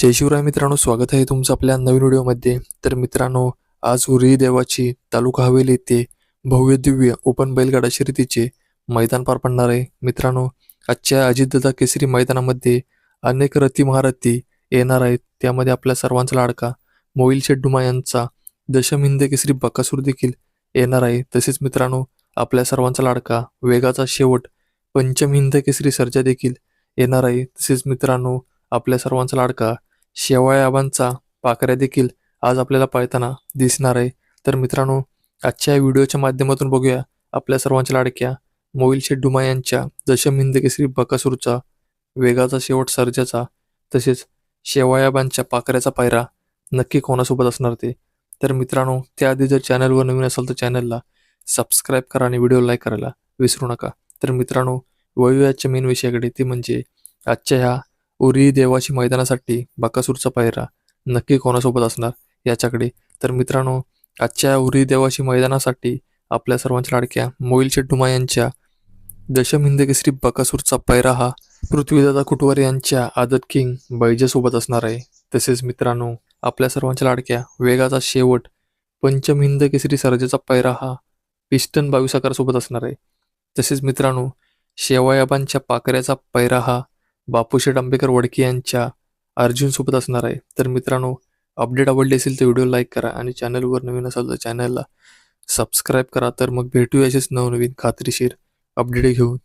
जय शिवराय मित्रांनो स्वागत आहे तुमचं आपल्या नवीन व्हिडिओमध्ये. तर मित्रांनो आज उरी देवाची तालुका हवेली येथे भव्य दिव्य ओपन बैलगाडा शर्यतीचे मैदान पार पडणार आहे. मित्रांनो आजच्या अजितदादा केसरी मैदानामध्ये अनेक रथी महारथी येणार आहेत. त्यामध्ये आपल्या सर्वांचा लाडका मोईल शेड्डुमा यांचा दशम हिंद केसरी बकासूर देखील येणार आहे. तसेच मित्रांनो आपल्या सर्वांचा लाडका वेगाचा शेवट पंचम हिंद केसरी सर्जा देखील येणार आहे. तसेच मित्रांनो आपल्या सर्वांचा लाडका शेवाळ्याबांचा पाकऱ्या देखील आज आपल्याला पाळताना दिसणार आहे. तर मित्रांनो आजच्या या व्हिडिओच्या माध्यमातून बघूया आपल्या सर्वांच्या लाडक्या मोईल शेड्डुमा यांच्या दशम हिंद केसरी बकासूरचा वेगाचा शेवट सर्जाचा तसेच शेवायाबांच्या पाकऱ्याचा पायरा नक्की कोणासोबत असणार ते? तर मित्रांनो त्याआधी जर चॅनलवर नवीन असाल तर चॅनलला सबस्क्राईब करा आणि व्हिडिओ लाईक करायला विसरू नका. तर मित्रांनो वळूयाच्या मेन विषयाकडे. ती म्हणजे आजच्या ह्या उरी देवाची मैदानासाठी बकासूरचा पायरा नक्की कोणासोबत असणार याच्याकडे? तर मित्रांनो आजच्या उरी देवाची मैदानासाठी आपल्या सर्वांच्या लाडक्या मोईल शेड्डुमा यांच्या दशम हिंद केसरी बकासूरचा पायरा हा पृथ्वीदादा कुटवार यांच्या आदत किंग बैजसोबत असणार आहे. तसेच मित्रांनो आपल्या सर्वांच्या लाडक्या वेगाचा शेवट पंचम हिंद केसरी सर्जेचा पायरा हा पिस्टन बावीस सोबत असणार आहे. तसेच मित्रांनो शेवायाबांच्या पाकऱ्याचा पैरा हा बापूशेठ आंबेकर वडके यांच्या अर्जुन सोबत असणार आहे. तर मित्रांनो अपडेट आवडली असेल तर व्हिडिओ लाईक करा आणि चॅनलवर नवीन असाल तर चॅनलला सबस्क्राईब करा. तर मग भेटू असेच नवनवीन खात्रीशीर अपडेट घेऊन.